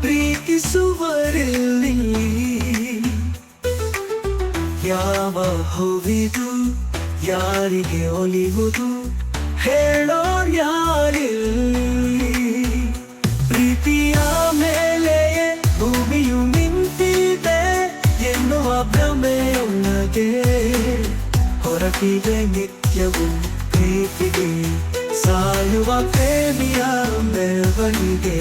ಪ್ರೀತಿಸುವರಿಲ್ಲಿ ಯಾವ ಹೂವಿದು, ಯಾರಿಗೆ ಒಲಿಯುವುದು ಹೇಳೋ ಯಾರಿಲ್ಲಿ? ಪ್ರೀತಿಯ ಮೇಲೆಯೇ ಭೂಮಿಯು ನಿಂತಿದೆ ಎನ್ನುವ ಭ್ರಮೆಯೊಳಗೆ ಹೊರಟಿದೆ ನಿತ್ಯವು ಪ್ರೀತಿಗೆ, ಸಾಯುವ ಪ್ರೇಮಿಯ ಮೆರವಣಿಗೆ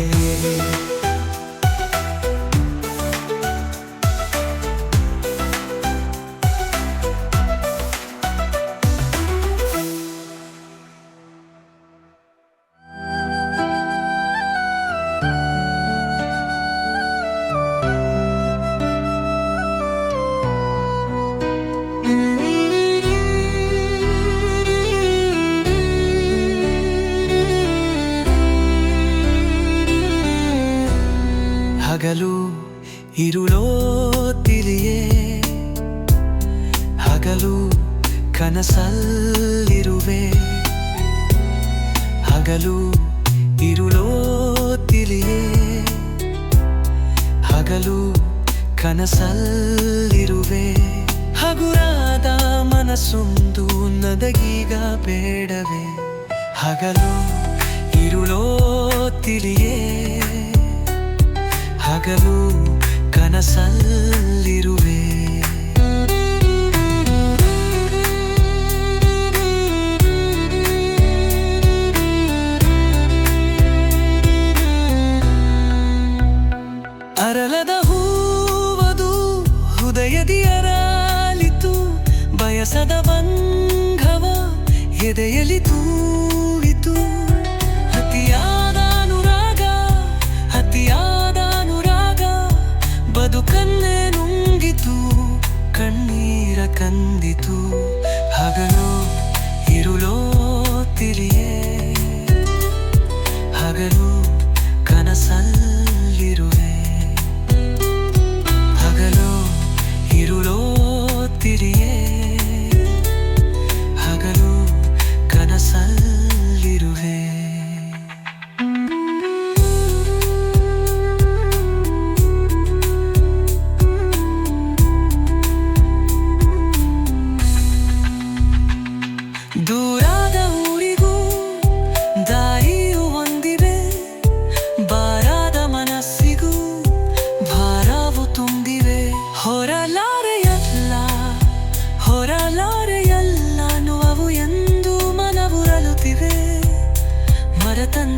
ಕನಸಲ್ಲಿರುವೆ ಹಗಲು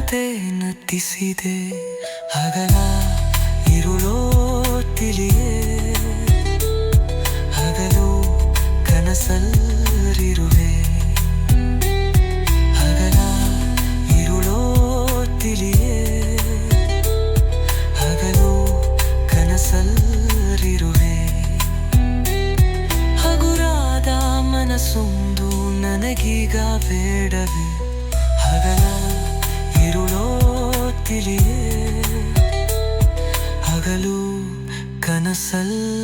ಮರತಂತೆ ನಟಿಸಿದೆ. ಹಗಲ ಇರುಳೋ ತಿಳಿಯೇ. ಹಗಲು ಕನಸಲ್ಲಿರುವೆ. ಹಗಲ ಇರುಳೋ ತಿಳಿಯೇ. ಹಗಲು ಕನಸಲ್ಲಿರುವೆ. ಹಗುರಾದ ಮನಸ್ಸೊಂದು ನನಗೀಗ ಬೇಡವೇ. ಕನಸಲ್ಲಿರುವೆ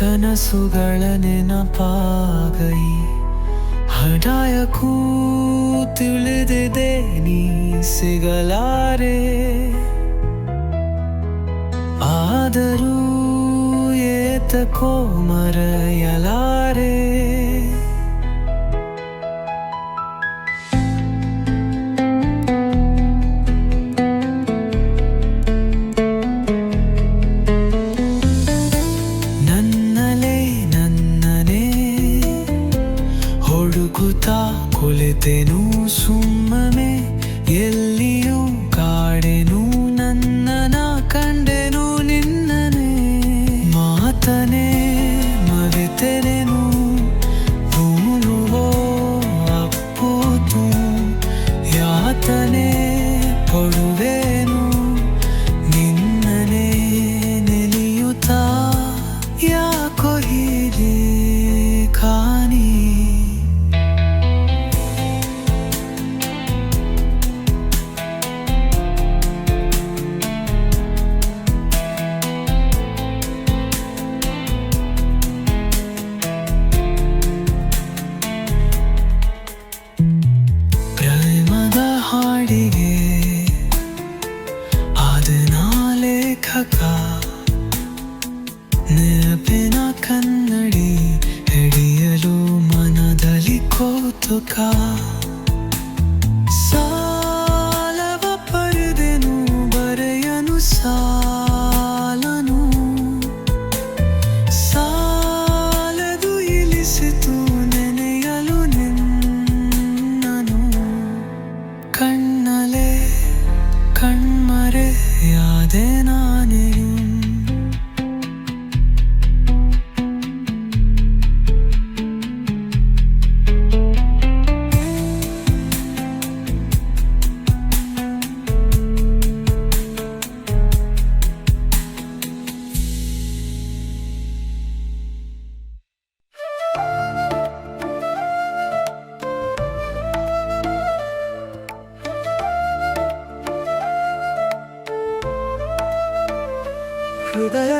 ಕನಸುಗಳ ನೆನಪಾಗೈ ಹೃದಯ ಕೂತಿಳಿದಿದೆ ನೀ ಸಿಗಲಾರೆ ಆದರೂ ಏತಕೋ ಮರೆಯಲಾರೆ ಕುಳಿತೆನು ಸುಮ್ಮನೆ ಎಲ್ಲಿಯೂ ಕಾಡೆನು ನನ್ನನ ಕಂಡೆನು ನಿನ್ನನೆ. ಮಾತನೆ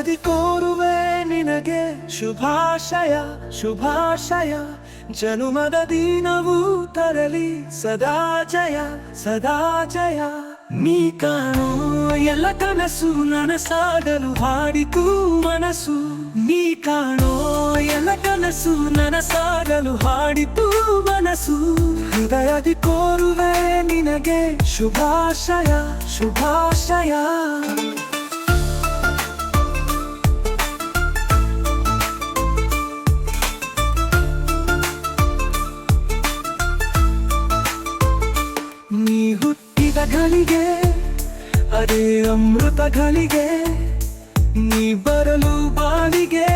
ಹೃದಯದಿ ಕೋರುವೆ ನಿನಗೆ ಶುಭಾಶಯ ಶುಭಾಶಯ. ಜನುಮದ ದಿನವೂ ತರಲಿ ಸದಾ ಜಯ ಸದಾ ಜಯ. ನೀ ಕಾಣೋ ಎಲ್ಲ ಕನಸು ನನಸಾಗಲು ಹಾಡಿತು ಮನಸ್ಸು. ನೀ ಕಾಣೋ ಎಲ್ಲ ಕನಸು ನನಸಾಗಲು ಹಾಡಿತು ಮನಸ್ಸು. ಹೃದಯದಿ ಕೋರುವೆ ನಿನಗೆ ಶುಭಾಶಯ ಶುಭಾಶಯ. ಗಳಿಗೆ ಅದೇ ಅಮೃತ ಘಳಿಗೆ ನೀ ಬರಲು ಬಾಳಿಗೆ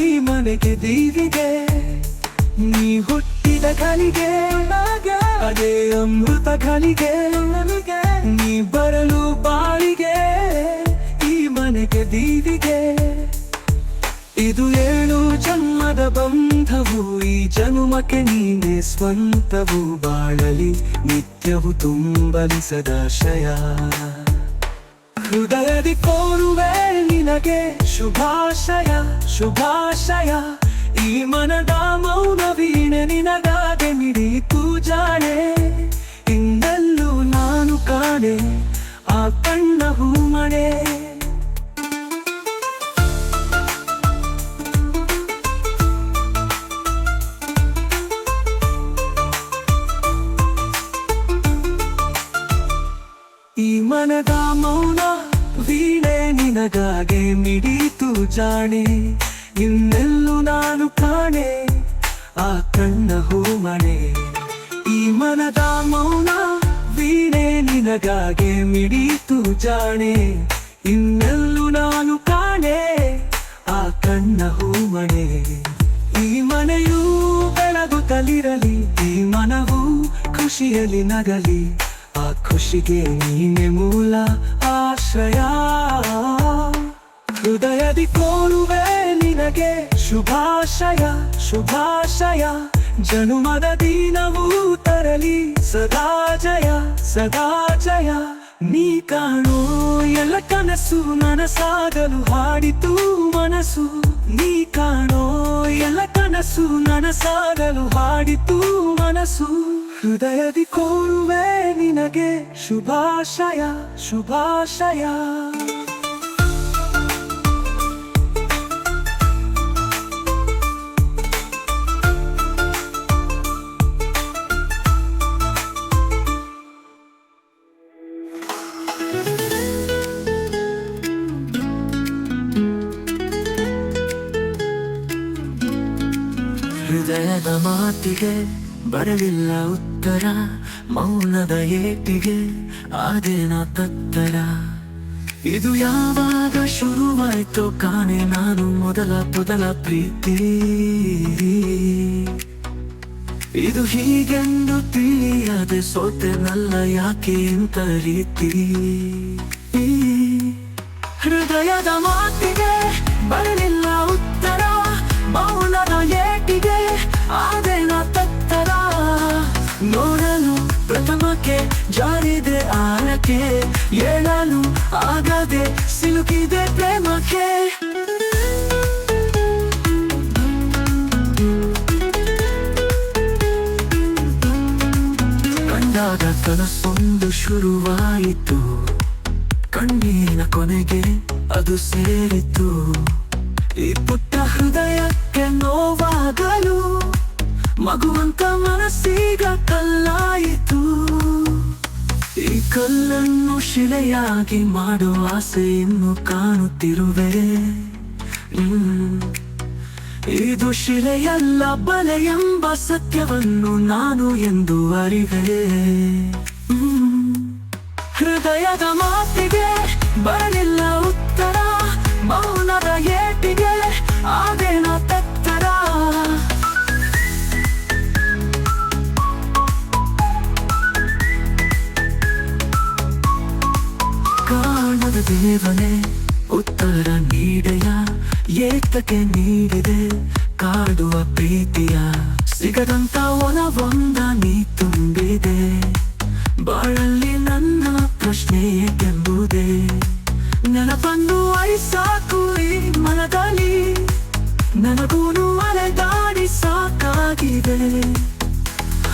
ಈ ಮನೆಗೆ ದೀವಿಗೆ, ನೀ ಹುಟ್ಟಿದ ಘಳಿಗೆ, ಅದೇ ಅಮೃತ ಘಳಿಗೆ ನೀ ಬರಲು ಬಾಳಿಗೆ ಈ ಮನೆಗೆ ದೀವಿಗೆ. ಇದು ಏಳು ಜನ್ಮದ ಬಂಧವು, ಈ ಜನುಮಕ್ಕೆ ನೀನೆ ಸ್ವಂತವು, ಬಾಳಲಿ ನಿತ್ಯವು ತುಂಬಲಿ ಸದಾಶಯ. ಹೃದಯದಿ ಕೋರುವೆ ನಿನಗೆ ಶುಭಾಶಯ ಶುಭಾಶಯ. ಈ ಮನದ ಮೌನ ವೀಣೆ ನಿನಗಾಗೆ ಮಿಡಿತು ಜಾಣೆ. ಇಂದಲ್ಲೂ ನಾನು ಕಾಣೆ, ಆ ಕಣ್ಣ ಹೂಮಣೆ ನಿನಗಾಗೆ ಮಿಡಿತು ಜಾಣೆ, ಇನ್ನೆಲ್ಲೂ ನಾನು ಕಾಣೆ, ಆ ಕಣ್ಣ ಹೂಮಣೆ. ಈ ಮನದ ಮೌನ ವೀಣೆ ನಿನಗಾಗೆ ಮಿಡಿತು ಜಾಣೆ, ಇನ್ನೆಲ್ಲೂ ನಾನು ಕಾಣೆ, ಆ ಕಣ್ಣ ಹೂಮಣೆ. ಈ ಮನೆಯೂ ಬೆಳಗುತ್ತಲಿರಲಿ, ಈ ಮನವು ಖುಷಿಯಲ್ಲಿ ನಗಲಿ, ಆ ಖುಷಿಗೆ ನೀನೆ ಮೂಲ ಆಶ್ರಯ. ಹೃದಯದಿ ಕೋರುವೆ ನಿನಗೆ ಶುಭಾಶಯ ಶುಭಾಶಯ. ಜನುಮದ ದಿನವೂ ತರಲಿ, ಸದಾ ಜಯ ಸದಾ ಜಯ. ನೀ ಕಾಣೋ ಎಲ್ಲ ಕನಸು ನನಸಾಗಲು ಹಾಡಿತು ಮನಸ್ಸು. ನೀ ಕಾಣೋ ಎಲ್ಲ ಕನಸು ನನಸಾಗಲು ಹಾಡಿತು ಮನಸ್ಸು. ಹೃದಯದಿ ಕೋರುವೆ ನಿನಗೆ ಶುಭಾಶಯ ಶುಭಾಶಯ. ಮಾತಿಗೆ ಬರಲಿಲ್ಲ ಉತ್ತರ, ಮೌನದ ಏಟಿಗೆ ಆದೇನ ತತ್ತರ. ಇದು ಯಾವಾಗ ಶುರುವಾಯ್ತು ಕಾಣೆ ನಾನು ಮೊದಲ ಮೊದಲ ಪ್ರೀತಿ. ಇದು ಹೀಗೆಂದು ತಿಳಿಯದೆ ಸೋತೆನಲ್ಲ ಯಾಕೆ ಇಂಥ ರೀತಿ? ಹೃದಯದ ಮಾತಿಗೆ ಬರಲಿಲ್ಲ ಜಾರಿದೆ ಆರಕ್ಕೆ ಏಳಲು ಆಗದೆ ಸಿಲುಕಿದೆ ಪ್ರೇಮಕ್ಕೆ. ಕಂಡಾಗ ಕನಸೊಂದು ಶುರುವಾಯಿತು. ಕಣ್ಣೀರಿನ ಕೊನೆಗೆ ಅದು ಸೇರಿತು ಈ ಪುಟ್ಟ ಹೃದಯಕ್ಕೆ ನೋವಾಗಲು ಮಗುವಂತ ಮನಸ್ಸೀಗ ಕಲ್ಲಾಯಿತು. ಕಲ್ಲನ್ನು ಶಿಲೆಯಾಗಿ ಮಾಡುವ ಆಸೆಯನ್ನು ಕಾಣುತ್ತಿರುವೆ. ಇದು ಶಿಲೆಯಲ್ಲ ಬಲೆ ಎಂಬ ಸತ್ಯವನ್ನು ನಾನು ಎಂದು ಅರಿವೆ. ಹೃದಯದ ಮಾತಿಗೆ ಬರಲಿಲ್ಲ ದೇವನೇ, ಉತ್ತರ ನೀಡೆಯ, ಏತಕ್ಕೆ ನೀಡಿದೆ ಕಾಡುವ ಪ್ರೀತಿಯ. ಸಿಗದಂತ ಒಲವೊಂದ ನೀ ತುಂಬಿದೆ. ಬಾಳಲ್ಲಿ ನನ್ನ ಪ್ರಶ್ನೆ ಏಕೆಂಬುದೇ, ನೆನಪನ್ನು ಸಾಕು ಈ ಮನದಲ್ಲಿ. ನನಗೂನು ಅಲೆದಾಡಿ ಸಾಕಾಗಿದೆ.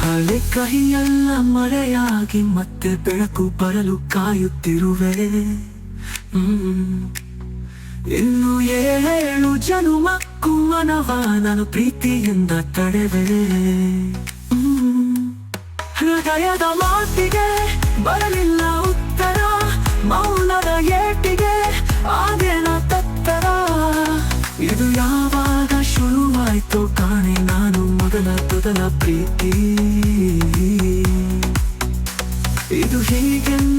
ಹಳೆ ಕಹಿಯೆಲ್ಲ ಮಳೆಯಾಗಿ ಮತ್ತೆ ಬೆಳಕು ಬರಲು ಕಾಯುತ್ತಿರುವೆ. ಇನ್ನು ಏಳು ಜನುಮಕ್ಕೂ ಮನವ ನಾನು ಪ್ರೀತಿಯಿಂದ ತಡೆವೆ. ಹೃದಯದ ಮಾತಿಗೆ ಬರಲಿಲ್ಲ ಉತ್ತರ, ಮೌನದ ಏಟಿಗೆ ಆದೇನ ತತ್ತರ. ಇದು ಯಾವಾಗ ಶುರುವಾಯ್ತು ಕಾಣೆ ನಾನು ಮೊದಲ ಮೊದಲ ಪ್ರೀತಿ. ಇದು ಸೋತೆನಲ್ಲ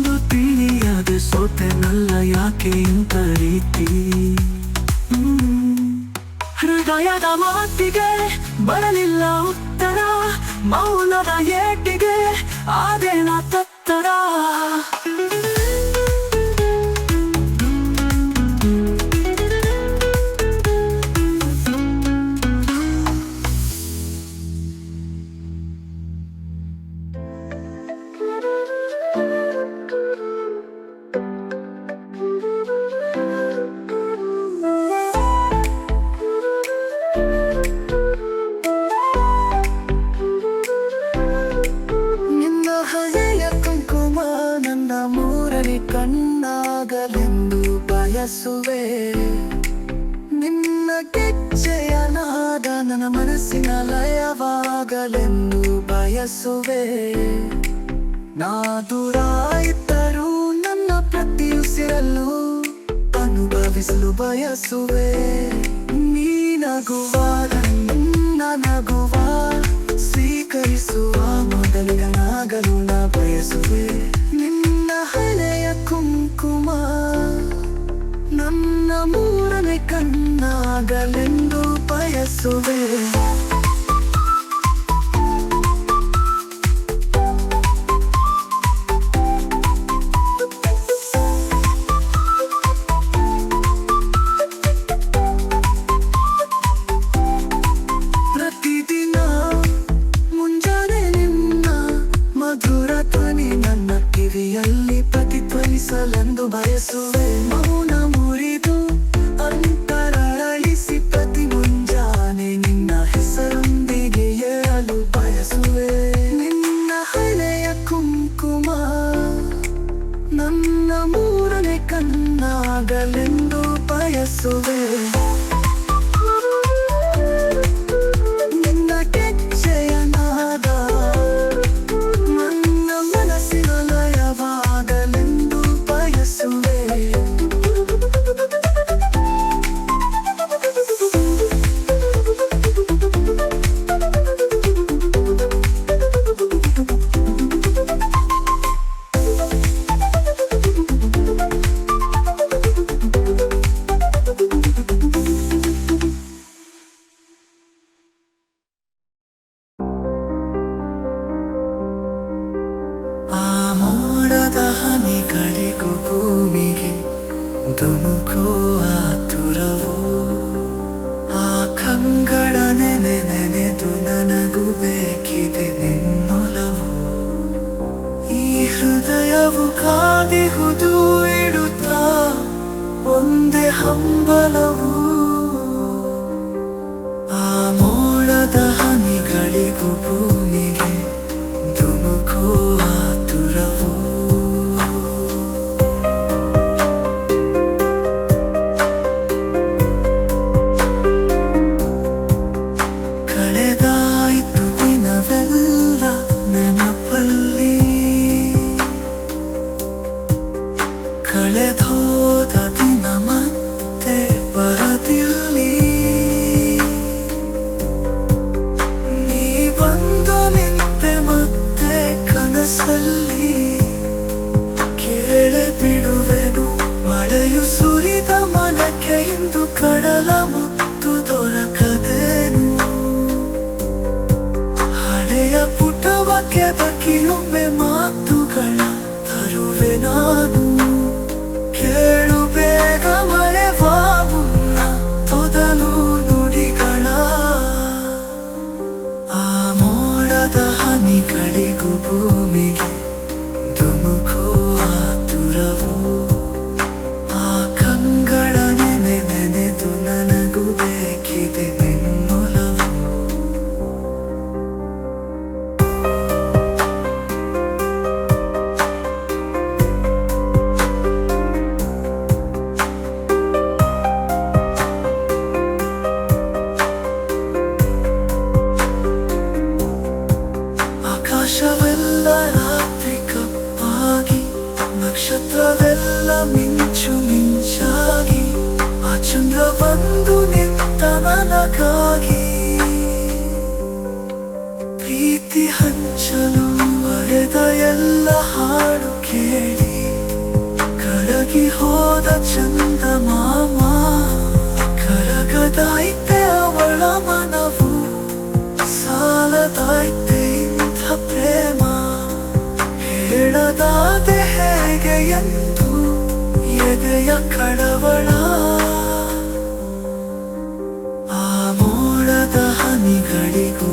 ಯಾಕೆ ಇಂಥ ರೀತಿ? ಹೃದಯದ ಮಾತಿಗೆ ಬರಲಿಲ್ಲ ಉತ್ತರ ಮೌನದ ಏಟಿಗೆ ಆದೇನ ಬಯಸುವೆ ನಾ ದೂರ ಇದ್ದರೂ ನನ್ನ ಪ್ರತಿಯುಸಿರಲು ಅನುಭವಿಸಲು ಬಯಸುವೆ. ನೀನಗುವಾಗ ನನಗುವ ಸ್ವೀಕರಿಸುವ ಮೊದಲಿಗನಾಗಲು ನಾ ಬಯಸುವೆ. ನಿನ್ನ ಹಳೆಯ ಕುಂಕುಮ, ನನ್ನ ಮೂರನೇ ಕಣ್ಣಾಗಲೆಂದು ಬಯಸುವೆ. ಕಣ್ಣಾಗಲೆಂದು ಬಯಸುವೆ ಪ್ರಾಣಿಗಳಿಗೂ ಭೂಮಿಗೆ ಧುಮುಕೋ ಆತುರವೋ ಆ ಕಂಗಳ ನೆನೆ ನೆನೆದು ನನಗೂ ಬೇಕಿದೆ ನಿನ್ನೊಲವು ಈ ಹೃದಯವು ಕಾದಿಹುದು ಇಡುತ್ತಾ, ಒಂದೇ ಹಂಬಲವು ಹನಿಗಳಿಗೂ ಭೂಮಿಗೆ ಪ್ರೀತಿ ಹಂಚಲು ಮರೆದ ಎಲ್ಲ ಹಾಡು ಕೇಳಿ. ಕರಗಿ ಹೋದ ಚಂದ ಮಾಮ, ಕರಗದಾಯ್ತೆ ಅವಳ ಮನವು, ಸಾಲದಾಯ್ತೆ ಇಂಥ ಪ್ರೇಮ. ಹೇಳದಾದೆ ಹೇಗೆ ಎಂದು ಎದೆಯ ಕಳವಳ. ಆ ಮೋಡದ ಹನಿಗಳಿಗೂ